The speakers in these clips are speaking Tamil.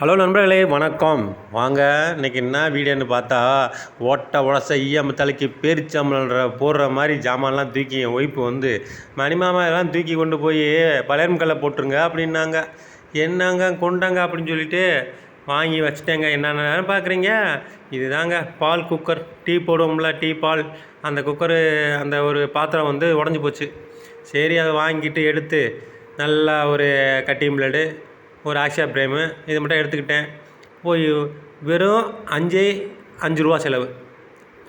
ஹலோ நண்பர்களே வணக்கம். வாங்க இன்னைக்கு என்ன வீடியோன்னு பார்த்தா ஓட்ட உடச ஈயம் தலைக்கு பேரிச்சம்பளன்ற போடுற மாதிரி ஜாமான்லாம் தூக்கி என் ஒய்ப்பு வந்து மணிமாமா எல்லாம் தூக்கி கொண்டு போய் பழையம் போட்டுருங்க அப்படின்னாங்க. என்னங்க கொண்டாங்க அப்படின்னு சொல்லிட்டு வாங்கி வச்சுட்டேங்க. என்னென்ன பார்க்குறீங்க? இதுதாங்க பால் குக்கர். டீ போடுவோம்ல டீ பால். அந்த குக்கரு அந்த ஒரு பாத்திரம் வந்து உடஞ்சி போச்சு. சரி அதை வாங்கிட்டு எடுத்து நல்லா ஒரு கட்டிங் பிளேடு ஒரு ஆக்ஷா பிரேமு இது மட்டும் எடுத்துக்கிட்டேன். போய் வெறும் அஞ்சே அஞ்சு ரூபா செலவு.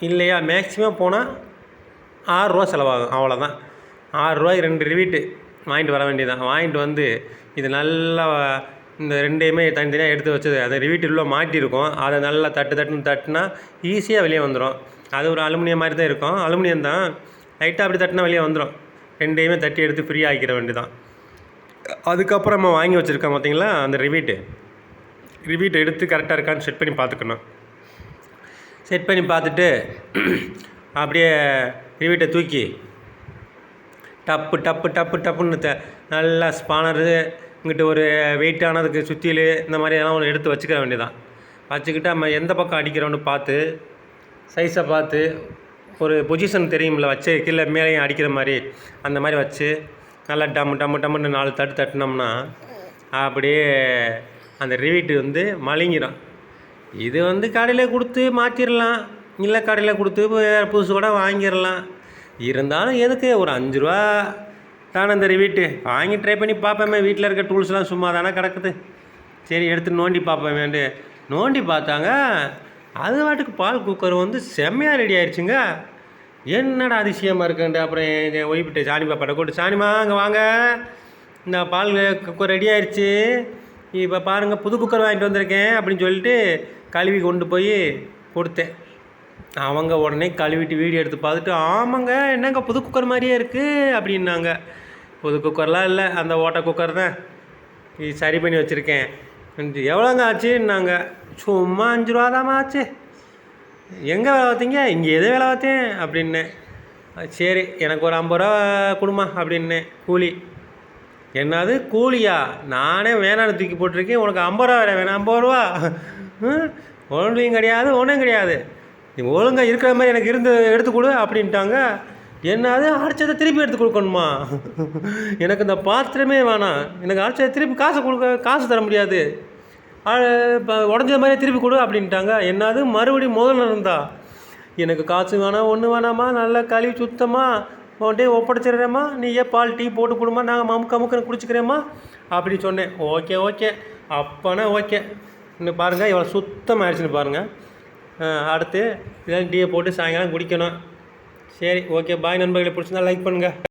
இல்லையா மேக்ஸிமம் போனால் ஆறுரூவா செலவாகும் அவ்வளோதான் ஆறுரூவாய்க்கு ரெண்டு ரிவீட்டு வாங்கிட்டு வர வேண்டியதான் வாங்கிட்டு வந்து இது நல்லா இந்த ரெண்டையுமே தனித்தனியாக எடுத்து வச்சது அந்த ரிவீட்டு உள்ள மாட்டியிருக்கும் அதை நல்லா தட்டு தட்டுன்னு தட்டுனா ஈஸியாக வெளியே வந்துடும் அது ஒரு அலுமினியம் மாதிரி தான் இருக்கும். அலுமினியம் தான் லைட்டாக அப்படி தட்டினா வெளியே வந்துடும் ரெண்டையுமே தட்டி எடுத்து ஃப்ரீ ஆக்கிற வேண்டியதான் அதுக்கப்புறம் நம்ம வாங்கி வச்சுருக்கோம் பார்த்திங்களா? அந்த ரிவீட்டு ரிவீட் எடுத்து கரெக்டாக இருக்கான்னு செட் பண்ணி பார்த்துக்கணும். செட் பண்ணி பார்த்துட்டு அப்படியே ரிவீட்டை தூக்கி டப்பு டப்பு டப்பு டப்புன்னு த நல்லா ஸ்பானரு இங்கிட்டு ஒரு வெயிட்டானதுக்கு சுற்றிலு இந்த மாதிரி எல்லாம் ஒன்று எடுத்து வச்சுக்க வேண்டியதான் வச்சுக்கிட்டு நம்ம எந்த பக்கம் அடிக்கிறோன்னு பார்த்து சைஸை பார்த்து ஒரு பொசிஷன் தெரியும்ல வச்சு கீழே மேலேயும் அடிக்கிற மாதிரி அந்த மாதிரி வச்சு நல்லா டம்மு டம்மு டம்முன்னு நாலு தட்டு தட்டினோம்னா அப்படியே அந்த ரிவீட்டு வந்து மலிங்கிடும் இது வந்து கடையில் கொடுத்து மாற்றிடலாம் இல்லை கடையில் கொடுத்து வேறு புதுசு கூட வாங்கிடலாம் இருந்தாலும் எதுக்கு ஒரு அஞ்சு ரூபா தானே இந்த ரிவீட்டு? வாங்கி ட்ரை பண்ணி பார்ப்பேமே. வீட்டில் இருக்க டூல்ஸ்லாம் சும்மா தானே கிடக்குது. சரி எடுத்து நோண்டி பார்ப்பேமேண்டு நோண்டி பார்த்தாங்க. அது வாட்டுக்கு பால் குக்கர் வந்து செம்மையாக ரெடி ஆயிடுச்சுங்க என்னடா அதிசயமாக இருக்குன்ட்டு அப்புறம் என் ஒய்ஃபிட்ட சாணி பாப்பாட்ட கூப்பிட்டு சாணிமா அங்கே வாங்க. இந்த பால் குக்கர் ரெடி ஆயிடுச்சு இப்போ பாருங்கள் புது குக்கர் வாங்கிட்டு வந்திருக்கேன் அப்படின்னு சொல்லிட்டு கழுவி கொண்டு போய் கொடுத்தேன். அவங்க உடனே கழுவிட்டு வீடியோ எடுத்து பார்த்துட்டு ஆமாங்க என்னங்க புது குக்கர் மாதிரியே இருக்குது அப்படின்னாங்க. புது குக்கர்லாம் இல்லை அந்த ஓட்ட குக்கர் தான். சரி பண்ணி வச்சுருக்கேன். எவ்வளோங்க ஆச்சுன்னாங்க சும்மா அஞ்சு ரூபா தான் ஆச்சு. எங்கே வேலை பார்த்தீங்க இங்கே எது வேலை பார்த்தேன் அப்படின்னேன். சரி எனக்கு ஒரு ஐம்பது ரூபா கொடுமா அப்படின்னேன். கூலி. என்னது? கூலியா? நானே வேணான்னு தூக்கி போட்டிருக்கேன். உனக்கு ஐம்பது ரூபா வேறு வேணாம். ஐம்பது ரூபா? ஒன்றையும் கிடையாது ஒன்றும் கிடையாது. நீ ஒழுங்காக இருக்கிற மாதிரி எனக்கு இருந்து எடுத்து கொடு அப்படின்ட்டாங்க. என்னது? அடிச்சதை திருப்பி எடுத்து கொடுக்கணுமா? எனக்கு இந்த பாத்திரமே வேணாம். எனக்கு அடிச்சதை திருப்பி காசு கொடுக்க காசு தர முடியாது. இப்போ உடஞ்ச மாதிரியே திருப்பி கொடு அப்படின்ட்டாங்க. என்னது? மறுபடியும் முதல்ல இருந்தா? எனக்கு காசு வேணாம் ஒன்று வேணாமா? நல்லா கழுவி சுத்தமாக உன்ட்டே ஒப்படைச்சிடுறேம்மா. நீ ஏன் பால் டீ போட்டு கொடுமா நாங்கள் மமுக்கு அமுக்குன்னு குடிச்சிக்கிறேம்மா. அப்படி சொன்னேன். Okay okay. அப்போனா ஓகே. இன்னும் பாருங்கள் இவ்வளோ சுத்தமாக ஆயிடுச்சுன்னு பாருங்கள் அடுத்து இதெல்லாம் டீயை போட்டு சாயங்காலம் குடிக்கணும். சரி ஓகே. பாய் நண்பர்களை. பிடிச்சிருந்தா லைக் பண்ணுங்கள்